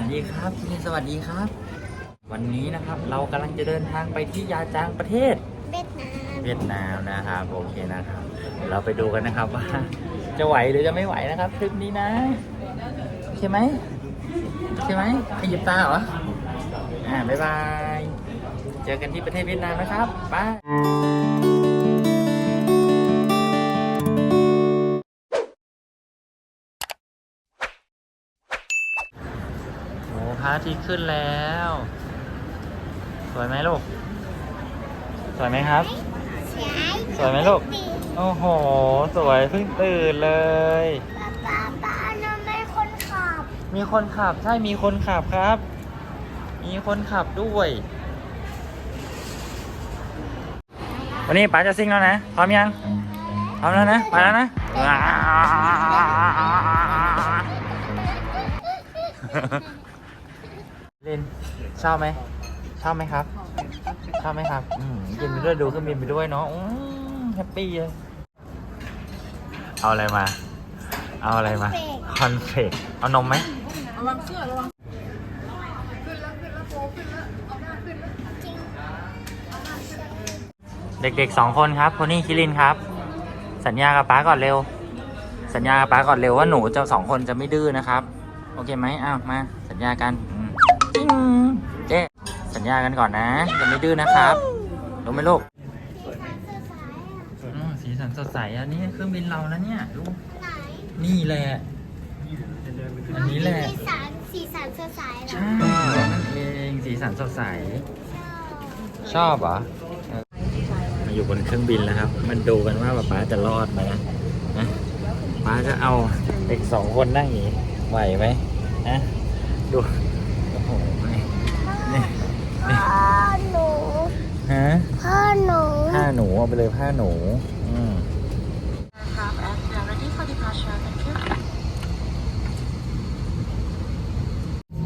วัสดีครับพี่ลินสวัสดีครับ วันนี้นะครับเรากำลังจะเดินทางไปที่ยาจางประเทศ เวียดนามเวียดนามนะครับโอเคนะครับเดี๋ยวเราไปดูกันนะครับว่า จะไหวหรือจะไม่ไหวนะครับทริปนี้นะโอเคไหมโอเคไหมขยิบตาเหรออ่าบ๊ายบาย เจอกันที่ประเทศเวียดนามนะครับบาย ขึ้นแล้ว สวยไหมลูก สวยไหมครับใช่สวยไหมลูก โอ้โห สวยเพิ่งตื่นเลย ป้าป้าป้าน้องเป็นคนขับมีคนขับ ใช่ มีคนขับครับ มีคนขับด้วย วันนี้ป๋าจะซิ่งแล้วนะ พร้อมยัง พร้อมแล้วนะ ไปแล้วนะ ลินชอบไหมชอบไหมครับชอบไหมครับอืมกินไปด้วยดูเครื่องบินไปด้วยเนาะอืมแฮปปี้เลยเอาอะไรมา เอาอะไรมาคอนเฟกเอานมไหมจริงเด็กๆสองคนครับคนนี้คิรินครับ สัญญากับป้าก่อนเร็ว สัญญากับป้าก่อนเร็วว่าหนูจะสองคนจะไม่ดื้อนะครับ โอเคไหมอ้าวมา สัญญากันอื จิ้งเจ๊สัญญากันก่อนนะจะไม่ดื้อนะครับรู้ไหมลูกสีสันสดใสอะอืมสีสันสดใสอันนี้เครื่องบินเรานะเนี่ยดูไหนนี่แหละ อันนี้แหละ สีสันสีสันสดใสเหรอใช่นั่นเองสีสันสดใส ชอบชอบเหรอเออมาอยู่บนเครื่องบินแล้วครับ มันดูกันว่าป๊าจะรอดไหมนะนะป๊าจะเอาเด็กสองคนนั่งอย่างนี้ไหวไหมนะดู โอ้โห นี่นี่ พ่อหนู ฮะพ่อหนูผ้าหนูเอาไปเลยผ้าหนู อืม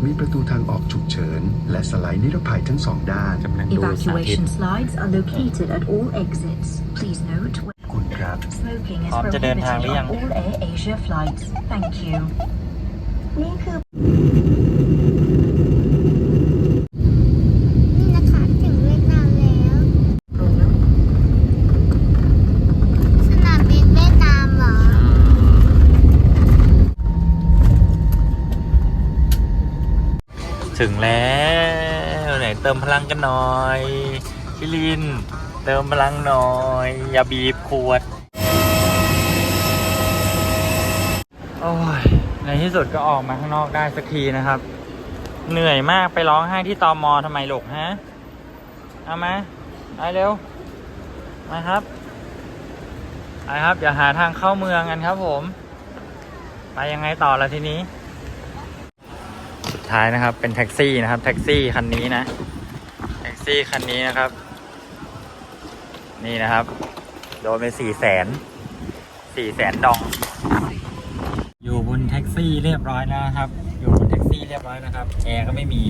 มีประตูทางออกฉุกเฉิน และสไลด์นิรภัยทั้งสองด้าน กำลังดูสาธิต Evacuation slides are located at all exits. Please note, คุณครับ smoking is พร้อมจะเดิน prohibited ทางหรือยัง on all Air Asia flights. Thank you. นี่คือ นี่นะคะถึงเวียดนามแล้ว สนามบินเวียดนามเหรอ ถึงแล้วไหนเติมพลังกันหน่อยชิลิน เติมพลังหน่อย อย่าบีบขวด โอ้ย ในที่สุดก็ออกมาข้างนอกได้สักทีนะครับ เหนื่อยมากไปร้องไห้ที่ตอมอทำไมหลกฮะ เอามาไปเร็ว มาครับไปครับเดี๋ยวหาทางเข้าเมืองกันครับผม ไปยังไงต่อละทีนี้ ท้ายนะครับ เป็นแท็กซี่นะครับ แท็กซี่คันนี้นะ แท็กซี่คันนี้นะครับ นี่นะครับ โดนไปสี่แสนสี่แสนดอง อยู่บนแท็กซี่เรียบร้อยแล้วนะครับ อยู่บนแท็กซี่เรียบร้อยนะครับ แอร์ก็ไม่มี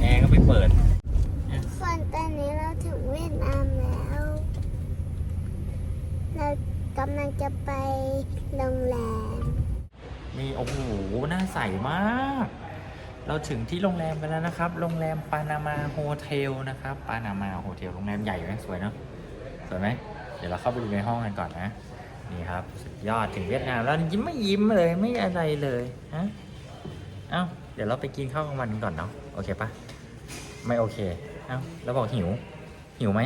แอร์ก็ไม่เปิดส่วนตอนนี้เราถึงเวียดนามแล้ว เรากำลังจะไปโรงแรมนี่โอ้โห น่าใสมาก เราถึงที่โรงแรมกันแล้วนะครับ โรงแรมปานามาโฮเทลนะครับ ปานามาโฮเทล โรงแรมใหญ่ไหมสวยเนาะ สวยไหม เดี๋ยวเราเข้าไปดูในห้องกันก่อนนะ นี่ครับ สุดยอดถึงเวียดนามแล้วยิ้มไม่ยิ้มเลยไม่อะไรเลยฮะเอ้า เดี๋ยวเราไปกินข้าวกลางวันกันก่อนเนาะ โอเคปะไม่โอเค เอ้า แล้วบอกหิว หิวไหม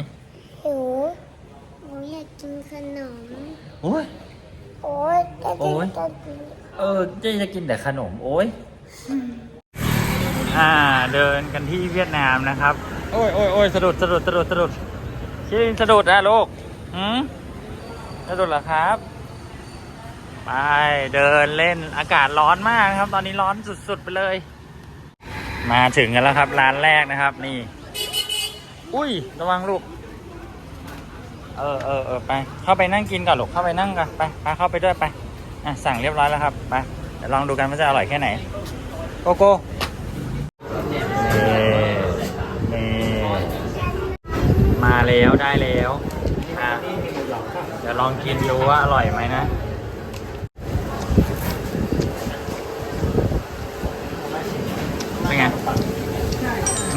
หิวหนูอยากกินขนม โอ้ย โอ๊ยจะโอ๊ยจะกินเออเจ๊จะกินแต่ขนม โอ้ย อ่าเดินกันที่เวียดนามนะครับ โอ้ยโอ้ยโอ้ยสะดุดสะดุดสะดุดสะดุดชิลินสะดุดนะลูกหืมสะดุดเหรอครับ ไปเดินเล่นอากาศร้อนมากนะครับ ตอนนี้ร้อนสุดๆไปเลย มาถึงกันแล้วครับร้านแรกนะครับ นี่ อุ้ยระวังลูกเออเออเออไป เข้าไปนั่งกินก่อนลูกเข้าไปนั่งกันไปไปเข้าไปด้วยไปอะสั่งเรียบร้อยแล้วครับไปเดี๋ยวลองดูกันว่าจะอร่อยแค่ไหนโกโก้นี่นี่มา แล้วได้แล้วอะเดี๋ยวลองกินดูว่าอร่อยไหมนะ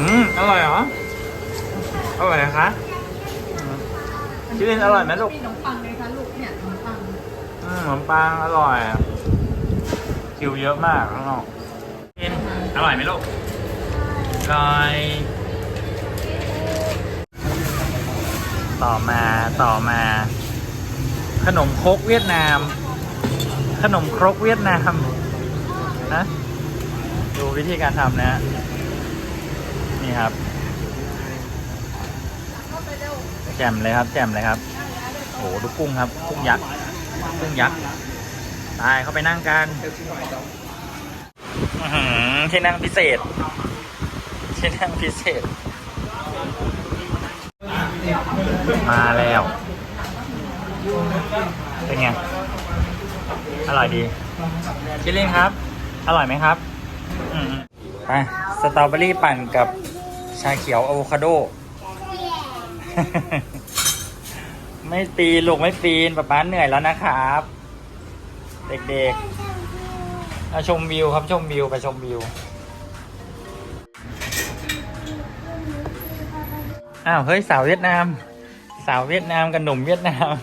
อมอร่อยเหรออร่อยนะคะอืมชิลินอร่อยไหมลูกมีขนมปังไงคะลูกเนี่ยขนมปังอืมขนมปังอร่อยคิวเยอะมากข้างนอกชิลินอร่อยไหมลูกอร่อย ต่อมาต่อมา ขนมครกเวียดนาม ขนมครกเวียดนามนะดูวิธีการทำนะฮะนี่ครับแจ่มเลยครับ แจ่มเลยครับโอ้โหดูกุ้งครับกุ้งยักษ์กุ้งยักษ์ตายเข้าไปนั่งกันที่นั่งพิเศษที่นั่งพิเศษ มาแล้ว เป็นไง อร่อยดี ชิลลินครับ อร่อยไหมครับ อืมไปสตรอเบอรี่ปั่นกับชาเขียวอะโวคาโด ไม่ปีนลูกไม่ปีนป๊าป๊าเหนื่อยแล้วนะครับ เด็กๆมาชมวิวครับชมวิวไปชมวิว อ้าวเฮ้ยสาวเวียดนาม สาวเวียดนามกับหนุ่มเวียดนาม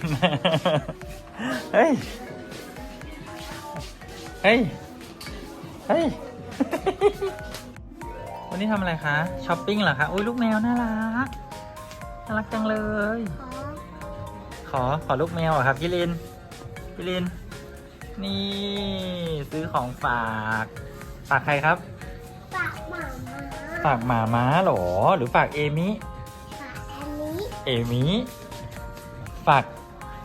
เฮ้ย เฮ้ย เฮ้ย วันนี้ทำอะไรคะช้อปปิ้งเหรอคะอุ้ยลูกแมวน่ารักน่ารักจังเลย ขอขอลูกแมวเหรอครับพี่ลินพี่ลิน นี่ซื้อของฝากฝากใครครับปากหมามาฝากหมาม้าเหรอ หรือฝากเอมิปากอันนี้ เอมิฝาก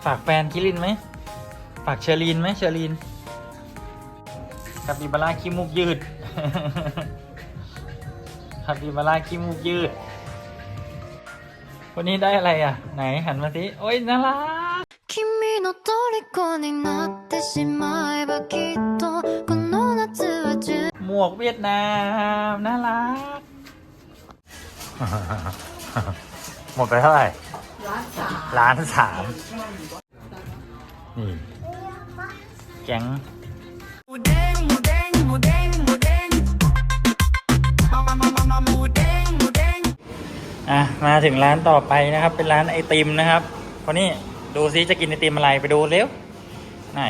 ฝากแฟนคิรินไหม ฝากเชอรีนไหมเชอรีนคาปิบาร่าขี้มูกยืด คาปิบาร่าขี้มูกยืด วันนี้ได้อะไรอ่ะ ไหนหันมาสิ โอ้ยน่ารัก 君の虜になってしまえばきっとこの夏は充 หมวกเวียดนาม น่ารัก หมดไปเท่าไหร่ร้านสามล้านสามนี่แก๊งอะมาถึงร้านต่อไปนะครับ เป็นร้านไอติมนะครับคนนี้ดูซิจะกินไอติมอะไรไปดูเร็ว ไหน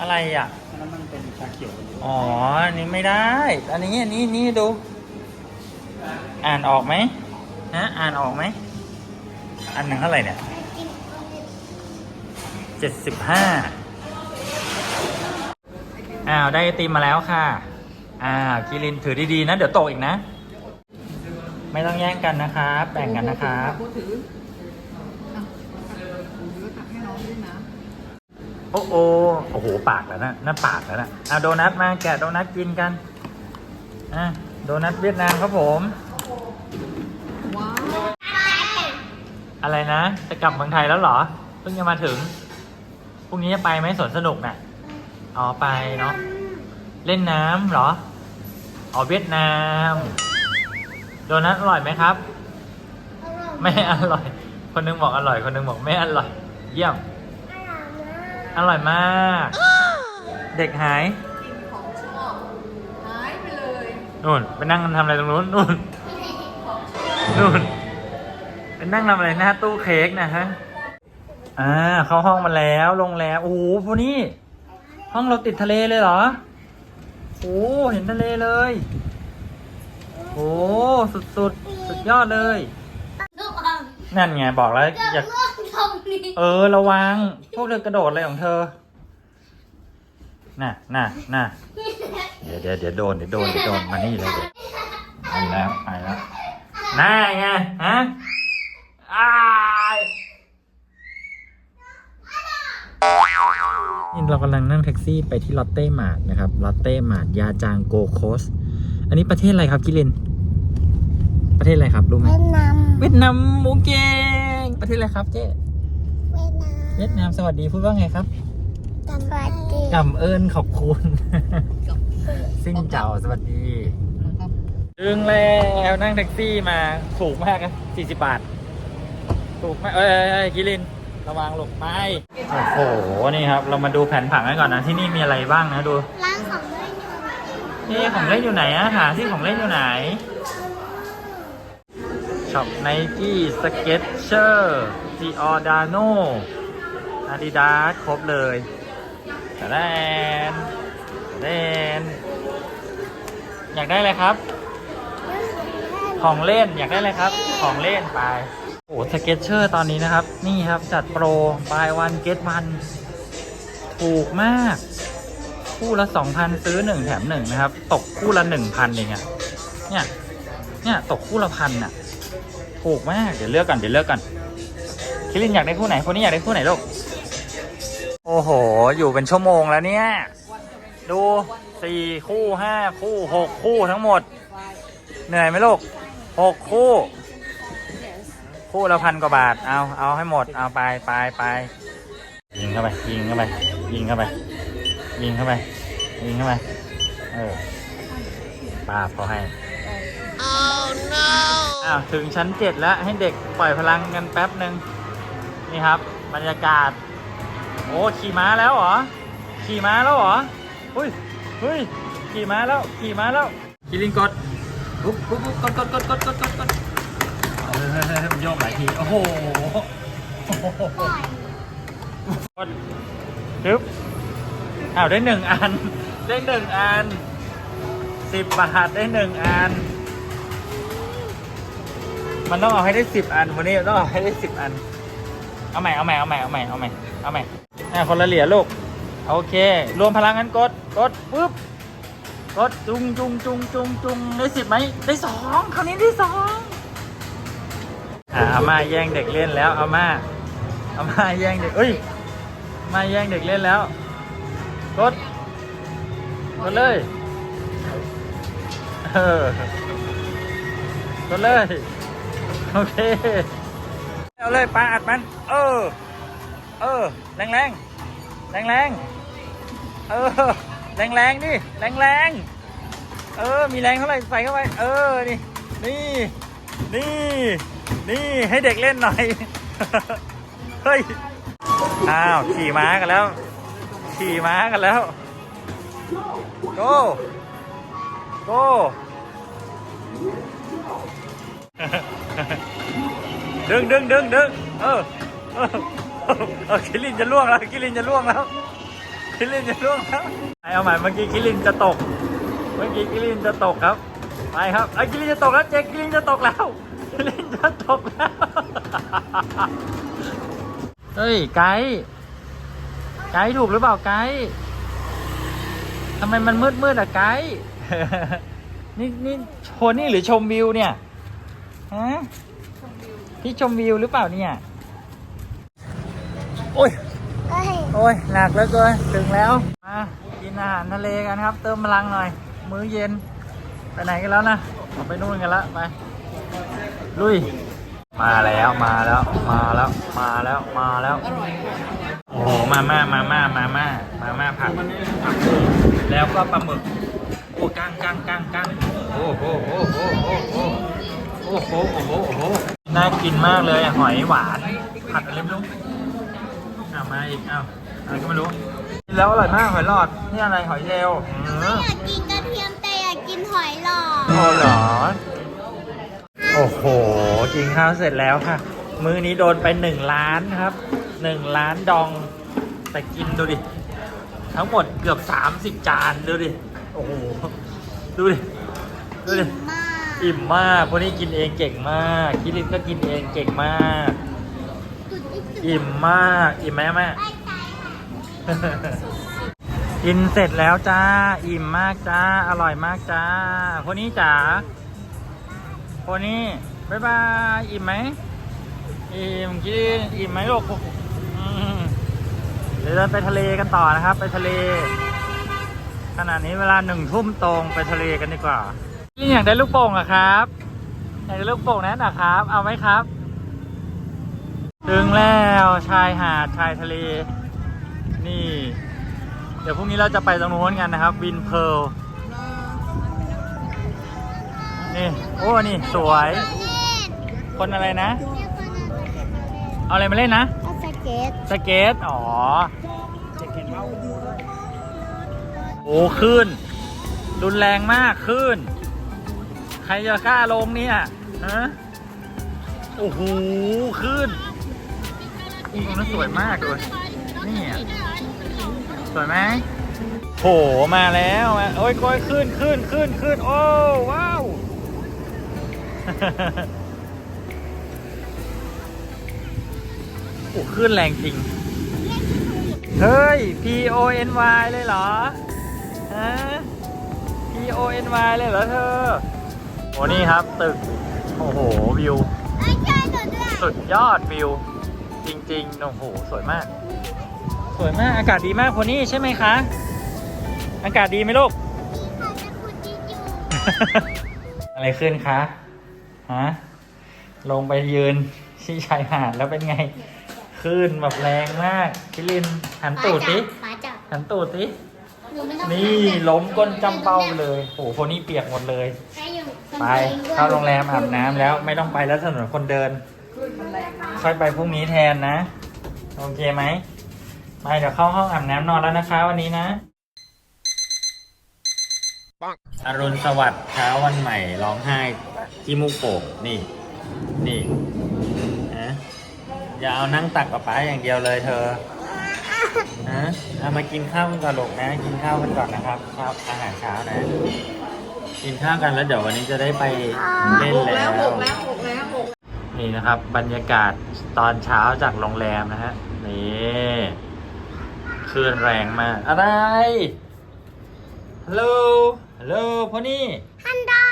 อะไรอะแล้วมันเป็นชาเขียวอ๋ออันนี้ไม่ได้ อันนี้อันนี้นี่ดู อ่านออกไหมฮะอ่านออกไหม อันหนึ่งเท่าไหร่เนี่ยเจ็ดสิบห้าอ้าว ได้ไอติมมาแล้วค่ะ อ้าวกิรินถือดีๆนะ เดี๋ยวตกอีกนะ ไม่ต้องแย่งกันนะครับแบ่งกันนะครับพูดถืออะถือตักให้น้องด้วยนะโอ้โอโอ้โห ปากแล้วนะนั่นปากแล้วนะอะโดนัทมาแกะโดนัทกินกันอะโดนัทเวียดนามครับผม ว้าว อะไรนะจะกลับเมืองไทยแล้วเหรอเพิ่งจะมาถึงพรุ่งนี้จะไปไหมสวนสนุกน่ะอ๋อไปเนาะเล่นน้ำเหรออ๋อเวียดนาม โดนัทอร่อยไหมครับ ไม่อร่อย คนนึงบอกอร่อย คนนึงบอกไม่อร่อย เยี่ยม อร่อยมาก เด็กหายกินของชอบหายไปเลยนู่นไปนั่งทำอะไรตรงนู้นนู่นนู่นไปนั่ นั่งทำอะไรหน้าตู้เค้กนะฮะ อ่า เข้าห้องมาแล้วลงแล้วโอ้โหพวกนี้ ห้องเราติดทะเลเลยเหรอโอ้เห็นทะเลเลยโอ้สุดสุดสุดยอดเลย นั่นไงบอกแล้วอยากล่วงตรงนี้เออระวัง พวกเธอกระโดดอะไรของเธอ น่ะน่ะน่ะเดี๋ยวเดี๋ยวเดี๋ยวโดนเดี๋ยวโดนเดี๋ยวโดนมานี่เลยเดี๋ยไปแล้วไปแล้วน่าไงฮะ นี่เรากำลังนั่งแท็กซี่ไปที่ลอตเต้มาร์ทนะครับ ลอตเต้มาร์ทยาจางโกโคส อันนี้ประเทศอะไรครับกิลิน ประเทศอะไรครับรู้ไหม เวียดนามเวียดนามหมูเก่งประเทศอะไรครับเจ๊เวียดนามเวียดนามสวัสดีพูดว่าไงครับสวัสดีกำเอิญขอบคุณซิ่งเจ้าสวัสดีนะครับถึงแล้วนั่งแท็กซี่มาถูกมากครับ40 บาท ถูกมากเอ้ยเอ้ยเอ้ยกิลินระวังหลบไปโอ้โหนี่ครับ เรามาดูแผนผังกันก่อนนะที่นี่มีอะไรบ้างนะดูร้านของเล่นอยู่ไหนนี่ของเล่นอยู่ไหนอะหาที่ของเล่นอยู่ไหนช็อปไนกี้สเก็ตเชอร์ซีออดาโนอาดิดาสครบเลยแต่แดนแดนอยากได้อะไรครับ ของเล่นอยากได้อะไรครับ ของเล่นไป โอ้สเก็ตเชอร์ตอนนี้นะครับ นี่ครับจัดโปรบายวันเก็ตวัน ถูกมาก คู่ละ2,000ซื้อ1แถม1นะครับ ตกคู่ละ1,000เองอะเนี่ย เนี่ย ตกคู่ละพันอะถูกมาก เดี๋ยวเลือกก่อนเดี๋ยวเลือกก่อนคิรินอยากได้คู่ไหนคนนี้อยากได้คู่ไหนลูกโอ้โห อยู่เป็นชั่วโมงแล้วเนี่ย ดูสี่คู่ห้าคู่หกคู่ทั้งหมด เหนื่อยไหมลูกหกคู่ คู่ละพันกว่าบาท เอา เอาให้หมด เอาไปไปไป ยิงเข้าไป ยิงเข้าไป ยิงเข้าไป ยิงเข้าไป ยิงเข้าไป เออป้าบเขาให้อ้าวถึงชั้นเจ็ดแล้ว ให้เด็กปล่อยพลังกันแป๊บหนึ่งนี่ครับ บรรยากาศ โอ้ ขี่ม้าแล้วเหรอ ขี่ม้าแล้วเหรอ อุ้ยเฮ้ย ขี่ม้าแล้ว ขี่ม้าแล้วกีลิงกดปุ๊บปุ๊บปุ๊บกดกดกดกดกดกดกดเออ มันโยกหลายที โอ้โหกดปึ๊บอ้าวได้หนึ่งอัน ได้หนึ่งอันสิบบาทได้หนึ่งอัน มันต้องเอาให้ได้สิบอันวันนี้ต้องเอาให้ได้สิบอัน เอาใหม่เอาใหม่เอาใหม่เอาใหม่เอาใหม่เอาใหม่อะคนละเหรียญลูกโอเค รวมพลังกันกดกดปุ๊บกดจุงจุงจุงจุงจุงได้สิบไหมได้สองคราวนี้ได้สอง อ่าอาม่าแย่งเด็กเล่นแล้วอาม่าอาม่าแย่งเด็กเอ้ยอามาแย่งเด็กเล่นแล้ว กด กดเลยเออกดเลย โอเค เอาเลยปลาอัดมัน เออ เออ แรงแรงแรงแรงเออ แรงแรงๆดิแรงแรงเออ มีแรงเท่าไหร่ใส่เข้าไป เออ นี่ นี่ นี่ นี่ให้เด็กเล่นหน่อย เฮ้ย อ้าว ขี่ม้ากันแล้ว ขี่ม้ากันแล้ว โก โก ดึงดึงดึงดึงเออเออเออคิรินจะล่วงแล้วคิรินจะล่วงแล้วคิรินจะล่วงแล้วเอาใหม่เมื่อกี้คิรินจะตก เมื่อกี้คิรินจะตกครับ ไปครับไอ้คิรินจะตกแล้วเจ๊คิรินจะตกแล้ว คิรินจะตกแล้ว เฮ้ย ไกด์ไกด์ถูกหรือเปล่าไกด์ทำไมมันมืดมืดอะไกด์นี่นี่โชว์นี่หรือชมวิวเนี่ยฮะที่ชมวิวหรือเปล่าเนี่ย โอ้ยเอ้ยโอ้ย หนักแล้วกินถึงแล้ว มากินอาหารทะเลกันครับ เติมพลังหน่อย มื้อเย็น ไปไหนกันแล้วนะ ไปนู่นกันละ ไป ลุย มาแล้วมาแล้วมาแล้วมาแล้วมาแล้ว โอ้โหมาม่ามาม่ามาม่ามาม่าผักผักบุ้งแล้วก็ปลาหมึกโอ้กั้งกั้งกั้งกั้งโอ้โหโอ้โหโอ้โหโอ้โหโอ้โหโอ้โหน่ากินมากเลยอะหอยหวานผัดอะไรไม่รู้อ้าวมาอีกอ้าวอะไรก็ไม่รู้กินแล้วอร่อยมากหอยหลอดนี่อะไรหอยเชลล์อืมอยากกินกระเทียมแต่อยากกินหอยหลอดโอ้เหรอ โอ้โหกินข้าวเสร็จแล้วค่ะ มื้อนี้โดนไปหนึ่งล้านครับหนึ่งล้านดอง แต่กินดูดิ ทั้งหมดเกือบสามสิบจานดูดิ โอ้โห ดูดิ ดูดิมากอิ่มมากคนนี้กินเองเก่งมาก คิรินก็กินเองเก่งมาก อิ่มมาก อิ่มไหมแม่ กินเสร็จแล้วจ้า อิ่มมากจ้า อร่อยมากจ้าคนนี้จ๋า คนนี้บ๊ายบายอิ่มไหมอิ่มกินอิ่มไหมลูกเดี๋ยวเราไปทะเลกันต่อนะครับ ไปทะเล ขณะนี้เวลาหนึ่งทุ่มตรงไปทะเลกันดีกว่านี่อยากได้ลูกโป่งอะครับอยากได้ลูกโป่งแนั้นนะครับ เอาไหมครับ ถึงแล้วชายหาดชายทะเล นี่ เดี๋ยวพรุ่งนี้เราจะไปตรงนู้นกันนะครับวินเพล นี่โอ้นี่สวย คนอะไรนะ เอาอะไรมาเล่นนะ เอาสเก็ตสเก็ตอ๋อโอ้ขึ้นรุนแรงมากขึ้น ใครจะกล้าลงเนี่ยฮะโอ้โหขึ้นอู้ตรงนั้นสวยมากเลยนี่อะสวยไหมโหมาแล้วมาโอ้ยก้อยขึ้นขึ้นขึ้นขึ้นโอ้ว้าว โอ้ขึ้นแรงจริง เฮ้ย P O N Y เลยเหรอฮะ P O N Y เลยเหรอเธอ โอ้นี่ครับตึก โอ้โห วิวไม่ใช่ตัวด้วยสุดยอดวิว จริงๆ โอ้โห สวยมาก สวยมาก อากาศดีมากคนนี้ใช่ไหมคะ อากาศดีไหมลูกค่ะจะขุดดินอยู่อะไรขึ้นคะ ฮะลงไปยืนที่ชายหาดแล้วเป็นไงขึ้นแบบแรงมากคิรินหันตูดสิป๋าจับหันตูดสิหนูไม่ต้องนี่ล้มก้นจำเป้าไปเลยโอ้โหคนนี้เปียกหมดเลย ให้อยู่ไปเข้าโรงแรมอาบน้ำแล้วไม่ต้องไปแล้วถนนคนเดิน ค่อยไปพรุ่งนี้แทนนะ โอเคไหมไปเดี๋ยวเข้าห้องอาบน้ำนอนแล้วนะคะ วันนี้นะ อรุณสวัสดิ์เช้าวันใหม่ร้องไห้ที่มุกโป่งนี่ นี่นะอย่าเอานั่งตักกับป้าอย่างเดียวเลยเธอนะเอามากินข้าวกันก่อนลูกนะ กินข้าวกันก่อนนะครับข้าวอาหารเช้านะ กินข้าวกันแล้วเดี๋ยววันนี้จะได้ไปเล่นหกแล้แล้วหวกแล้วหกแล้วหกนี่นะครับ บรรยากาศตอนเช้าจากโรงแรมนะฮะนี่คลื่นแรงมาก อะไรฮัลโหล ฮัลโหลพอนี่ ฮันดา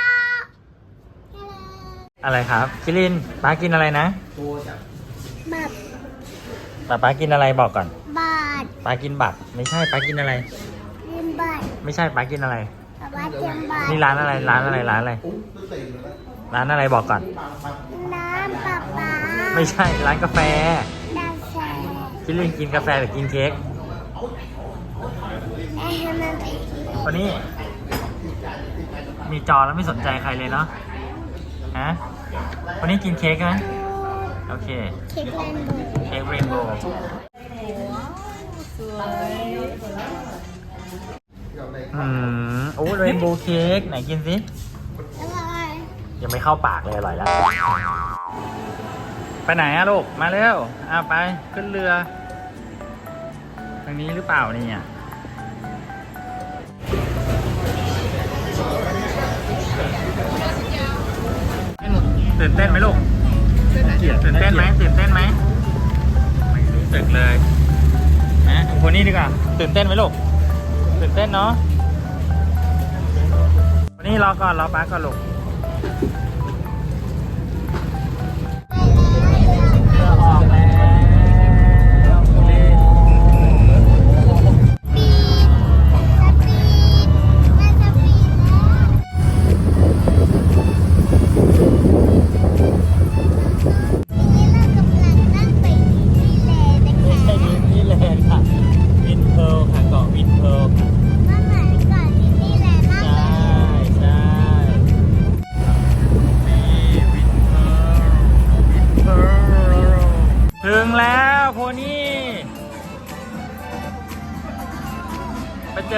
อะไรครับคิรินป้ากินอะไรนะบับป้าป้ากินอะไรบอกก่อนบาดป้ากินบัตรไม่ใช่ป้ากินอะไรเรียนบาดไม่ใช่ป้ากินอะไรแต่ว่าเตรียมบาดนี่ร้านอะไรร้านอะไรร้านอะไร ร้านอะไรบอกก่อน น้ำปลาปลาไม่ใช่ร้านกาแฟดาแฟคิรินกินกาแฟหรือกินเค้กไอ้ให้มันผิดวันนี้ มีจอแล้วไม่สนใจใครเลยเนาะฮะวันนี้กินเค้กไหมโอเค เค้กแลนด์บูเค้กเรนโบว์อืมโอ้เรนโบว์เค้กไหนกินสิแล้วก็ยังไม่เข้าปากเลยอร่อยแล้ว ไปไหนอะลูก มาเร็วอะไปขึ้นเรือ ทางนี้หรือเปล่าเนี่ย ตื่นเต้นไหมลูก ตื่นเต้นไหมตื่นเต้นไหมไม่รู้สึกเลยนะเอาคนนี้ดีกว่า ตื่นเต้นไหมลูก ตื่นเต้นเนาะวันนี้รอก่อนรอป้าก่อนลูก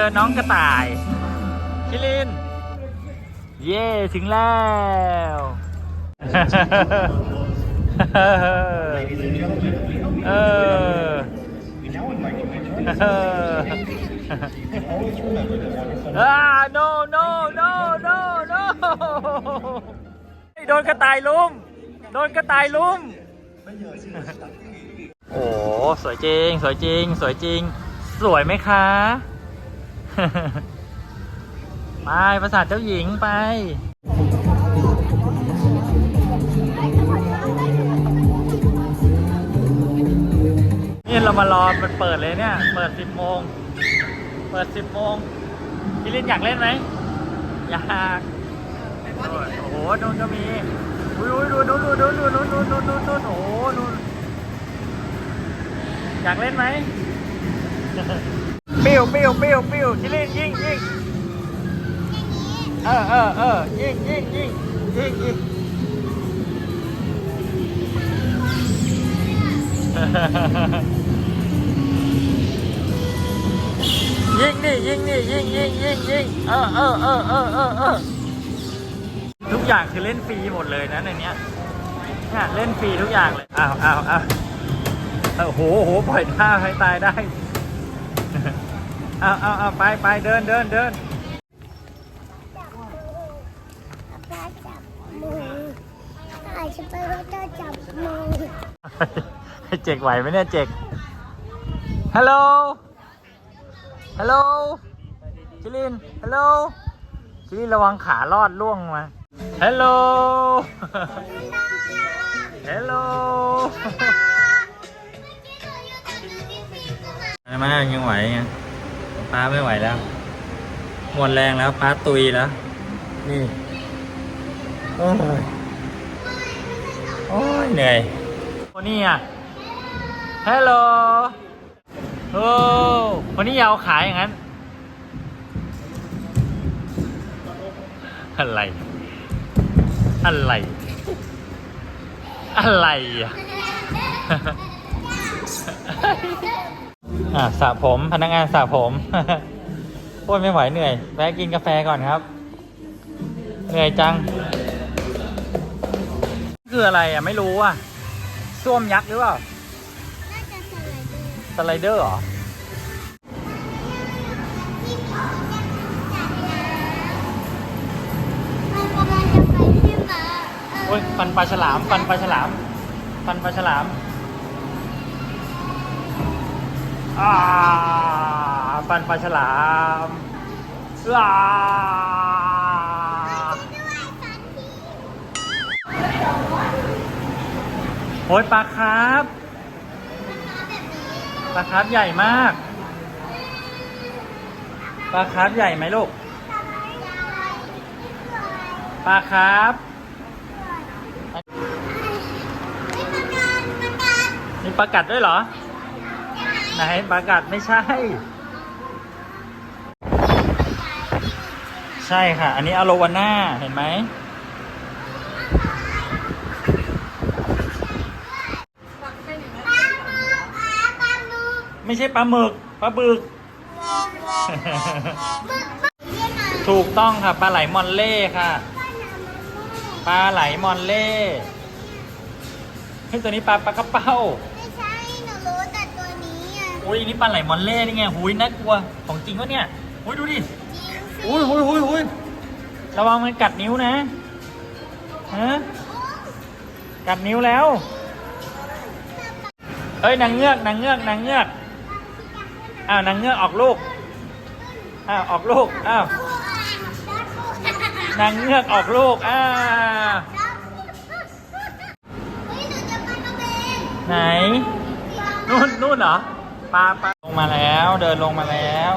อน้องกระต่าย คิริน เย่ถึงแล้ว เอออ่า no no no no no โดนกระต่ายลุม โดนกระต่ายลุม โอ้ สวยจริง สวยจริง สวยจริง สวยไหมคะ ไปภาษาทเจ้าหญิงไป นี่เรามารอมันเปิดเลยเนี่ย เปิดสิบโมง เปิดสิบโมงพี่ลินอยากเล่นไหม อยากโอ้โหนู่นก็มีอุ้ยอุ้ยดูดูดูดูดูดูดูดูดูดูโอ้โหอยากเล่นไหม ปิ้วปิ้วปิ้วปิ้วชิลินยิงยิงเออเออเออยิงยิงยิงยิงยิงยิงดิยิงดิยิงยิงยิงยิงเออเออเออเออเออเออทุกอย่างคือเล่นฟรีหมดเลยนะในเนี้ยเนี่ยเล่นฟรีทุกอย่างเลยอ้าวอ้าวอ้าวโอ้โหโอ้โหปล่อยท่าให้ตายได้ อ้าวอ้าวอ้าวไปไปเดินเดินเดินป้าจับมืออาจจะไปว่าจะจับมือให้เจกไหวไหมเนี่ยเจกฮัลโหลฮัลโหลชิลินฮัลโหลชิลินระวังขาลอดล่วงมาฮัลโหลฮัลโหลไม่ไม่ยังไหวไง ป้าไม่ไหวแล้ว หมดแรงแล้วป้าตุยแล้ว นี่ โอ้ย โอ้ยเหนื่อยคนนี้อะฮัลโหลโอ้คนนี้ยาวขายอย่างนั้น อะไร อะไร อะไรอะ อะสระผมพนักงานสระผมโอ้ยไม่ไหวเหนื่อยแวะกินกาแฟก่อนครับ เหนื่อยจัง คืออะไรอะไม่รู้อะส้วมยักษ์หรือเปล่าน่าจะสไลเดอร์สไลเดอร์เหรอที่เขาจะจัดน้ำมันกำลังจะไปที่มาเออโอ้ยฟันปลาฉลาม ฟันปลาฉลาม ฟันปลาฉลาม อ่าฟันปลาฉลามอ่าด้วยสันทีโอ้ยปลาคาร์ฟปลาคาร์ฟใหญ่มากปลาคาร์ฟใหญ่ไหมลูกปลาคาร์ฟนี่ประกันประกันมีปลากัดด้วยเหรอ ไหนปลากัดไม่ใช่ ใช่ค่ะ อันนี้อโลวาน่าเห็นไหม ไม่ใช่ปลาหมึกปลาบึก ถูกต้องค่ะ ปลาไหลมอนเล่ค่ะ ปลาไหลมอนเล่เฮ้ยตัวนี้ปลาปลากระเป้า อะอุ้ยนี่ปลาไหลมอนเล่นี่ไงหุยน่ากลัวของจริงวะเนี่ยหุยดูดิจริงสิอุ้ยหุยหุยหุยระวังมันกัดนิ้วนะฮะกัดนิ้วแล้วเอ้ยนางเงือกนางเงือกนางเงือกอ้าวนางเงือกออกลูกอ้าวออกลูกอ้าวนางเงือกออกลูกอ้าวเฮ้ยหนูจะไปกระเบนไหนนู่นนู่นเหรอ ปลาปลาลงมาแล้วเดินลงมาแล้ว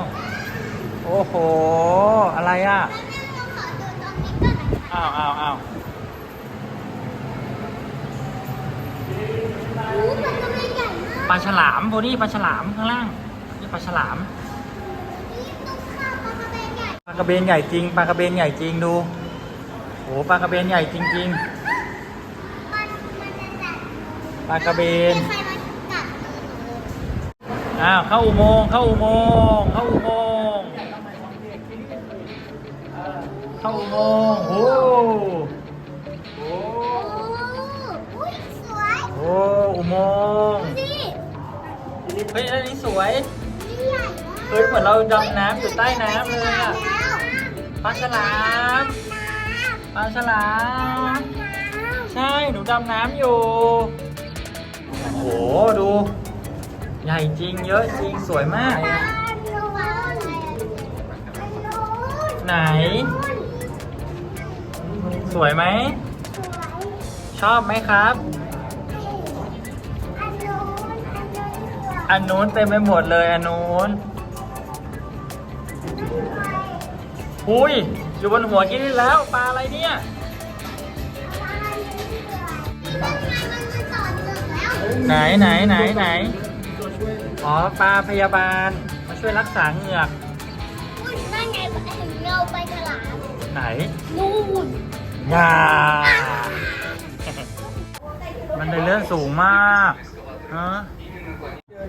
โอ้โห อะไรอะอ้าวอ้าวอ้าวโอ้มันกระเบนใหญ่มากปลาฉลามโบนี่ปลาฉลามข้างล่างนี่ปลาฉลามนี่ตุ๊กข้าวมันกระเบนใหญ่ปลากระเบนใหญ่จริงปลากระเบนใหญ่จริงดูโอ้ปลากระเบนใหญ่จริงมันมันจะจัดๆปลากระเบน ใครมากัดมือหนูเลย อ้าวเข้าอุโมงค์เข้าอุโมงค์เข้าอุโมงค์เข้าอุโมงค์โอ้โหโอ้อุ้ยสวยโอ้อุโมงค์นี่เฮ้ยอันนี้สวยนี่ใหญ่มากเฮ้ยเหมือนเราดำน้ำอยู่ใต้น้ำเลยอะแล้วปลาฉลามปลาฉลามใช่หนูดำน้ำอยู่โอ้โหดู ใหญ่จริงเยอะจริงสวยมาก ไหน สวยไหม ชอบไหมครับ อันนู้นเต็มไปหมดเลยอันนู้นหุยอยู่บนหัวกินได้แล้วปลาอะไรเนี่ยไหนไหนไหนไหน อ๋อปลาพยาบาลมาช่วยรักษาเหงือกนั่นไงเห็นเงาไปฉลามไหนนู่นยามันได้เลื่อนสูงมากฮะ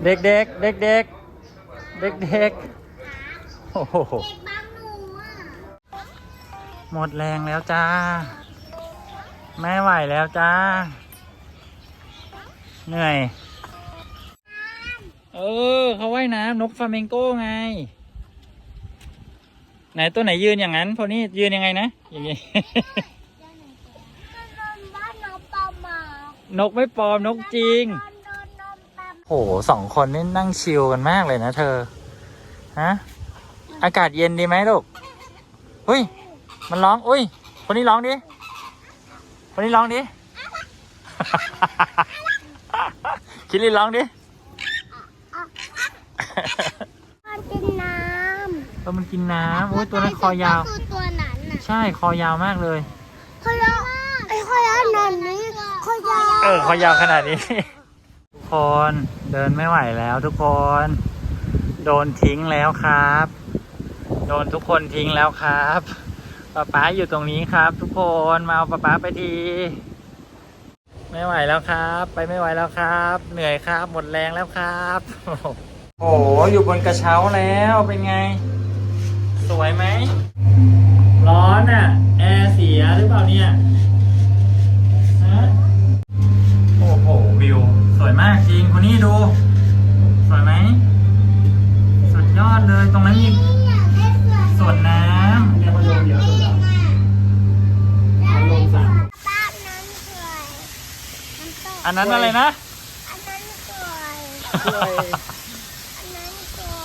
เด็กเด็กเด็กเด็กเด็กเด็กๆโอ้โหเด็กบางหนูอะหมดแรงแล้วจ้า ไม่ไหวแล้วจ้า เหนื่อย เออเขาว่ายน้ำนกฟลามิงโก้ไง ไหนตัวไหนยืนอย่างนั้นพวกนี้ยืนยังไงนะอย่างนี้โดนบ้านน้องปลาหมานกไม่ปลอมนกจริงโดนโดนโดนปลาโหสองคนนี่นั่งชิลกันมากเลยนะเธอ ฮะ อากาศเย็นดีไหมลูกอุ้ย มันร้อง อุ้ย คนนี้ร้องดิ คนนี้ร้องดิ คิดลินร้องดิ มันเป็นน้ำตัวมันกินน้ำโอ้ยตัวนั้นคอยาว ก็คือตัวนั้นน่ะใช่คอยาวมากเลย คอยาวไอ้คอยาวหนอนนี้คอยาวเออคอยาวขนาดนี้ ทุกคนเดินไม่ไหวแล้วทุกคน โดนทิ้งแล้วครับ โดนทุกคนทิ้งแล้วครับป๊าป๊าอยู่ตรงนี้ครับ ทุกคนมาเอาป๊าป๊าไปทีไม่ไหวแล้วครับ ไปไม่ไหวแล้วครับ เหนื่อยครับ หมดแรงแล้วครับ โอ้โหอยู่บนกระเช้าแล้วเป็นไง สวยไหม ร้อนอะ แอร์เสียหรือเปล่าเนี่ยฮะโอ้โหวิว สวยมากจริงคนนี้ดู สวยไหม สุดยอดเลยตรงนั้นมีอยากได้เสือสวนน้ำอยากได้ยังไงอยากได้เสือป้านั้นสวยน้ำตกอันนั้นอะไรนะ อันนั้นสวยอันนั้นสวย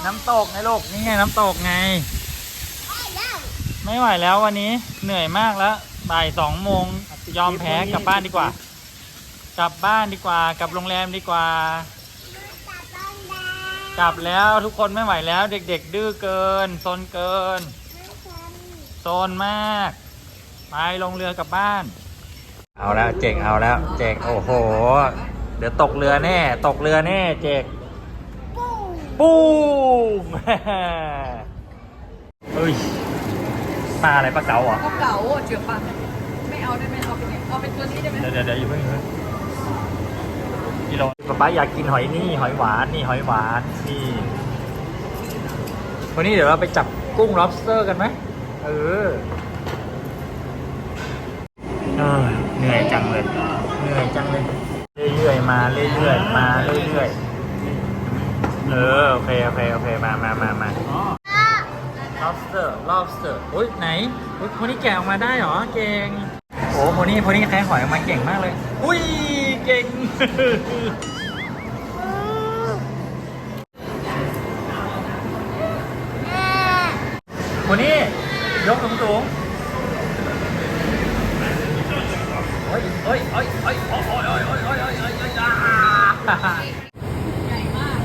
น้ำตกไงลูกนี่ไงน้ำตกไง ไม่ไหวแล้ววันนี้เหนื่อยมากแล้วบ่ายสองโมงยอมแพ้กลับบ้านดีกว่า กลับบ้านดีกว่ากลับโรงแรมดีกว่า กลับแล้วทุกคนไม่ไหวแล้ว เด็ก ๆ ดื้อเกินซนเกินโซนมาก ไปลงเรือกลับบ้าน เอาแล้วเจกเอาแล้ว เจกโอ้โห เดี๋ยวตกเรือแน่ ตกเรือแน่ เจก งปุ้มเฮ้ยปลาอะไรปลาเก๋าเหรอก็เก๋าอะเจือปะไม่เอาได้ไหมเอาเป็นเอาเป็นตัวนี้ได้ไหมเดี๋ยวเดี๋ยวเดี๋ยวอยู่าเพิ่งอยู่าเพิ่งกิโลป๊าป๊าอยากกินหอยนี่ หอยหวานนี่หอยหวานนี่วันนี้เดี๋ยวเราไปจับกุ้ง lobster กันไหมเออเออเหนื่อยจังเลยเหนื่อยจังเลย เรื่อยๆมาเรื่อยๆมาเรื่อยๆ เออโอเคโอเคโอเคมามามามา lobster lobster อุ้ยไหนอุ้ยคนนี้แกะออกมาได้เหรอเก่งโอ้คนนี้คนนี้แค่หอยออกมาเก่งมากเลย อุ้ยเก่งแม่คนนี้ยกสูงสูงเฮ้ยเฮ้ยเฮ้ยเฮ้ยโอ้ยโอ้ยโอ้ยโอ้ยโอ้ยโอ้ยโอ้ยโอ้ยอ่า ใหญ่มาก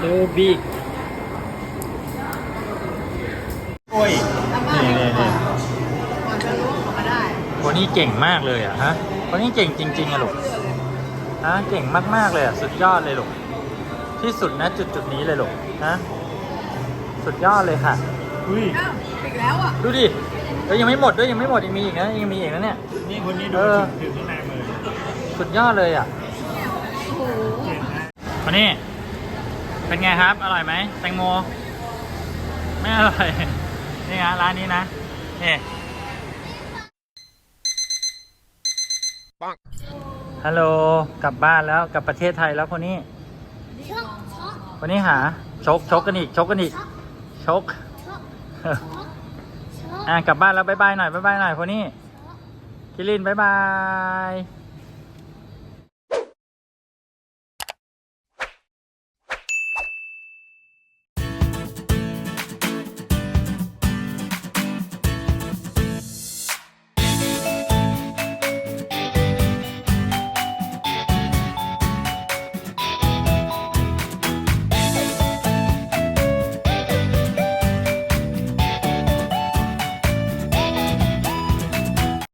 เออ บิ๊กโอ้ยนี่นี่นี่ก่อนจะล้วงออกมาได้คนนี้เก่งมากเลยอะฮะคนนี้เก่งจริง ๆอะลูกฮะเก่งมากๆเลยอะสุดยอดเลยลูกที่สุดนะจุดจุดๆนี้เลยลูกฮะสุดยอดเลยค่ะอุ้ยอ้าวปิดแล้วอะดูดิแล้วยังไม่หมดด้วยยังไม่หมดยังมีอีกนะยังมีอีกนะเนี่ยนี่คนนี้ดูเออถึงข้างในมือสุดยอดเลยอะโอ้โหวันนี้ เป็นไงครับ อร่อยไหมแตงโม ไม่อร่อย นี่นะร้านนี้นะนี่ฮัลโหลกลับบ้านแล้วกลับประเทศไทยแล้วคนนี้ช็อกช็อกคนนี้หา ชกชกกันอีก ชกกันอีกชกช็อกช็อกอะกลับบ้านแล้วบายบายหน่อยบายบายหน่อยคนนี้คิรินบายบาย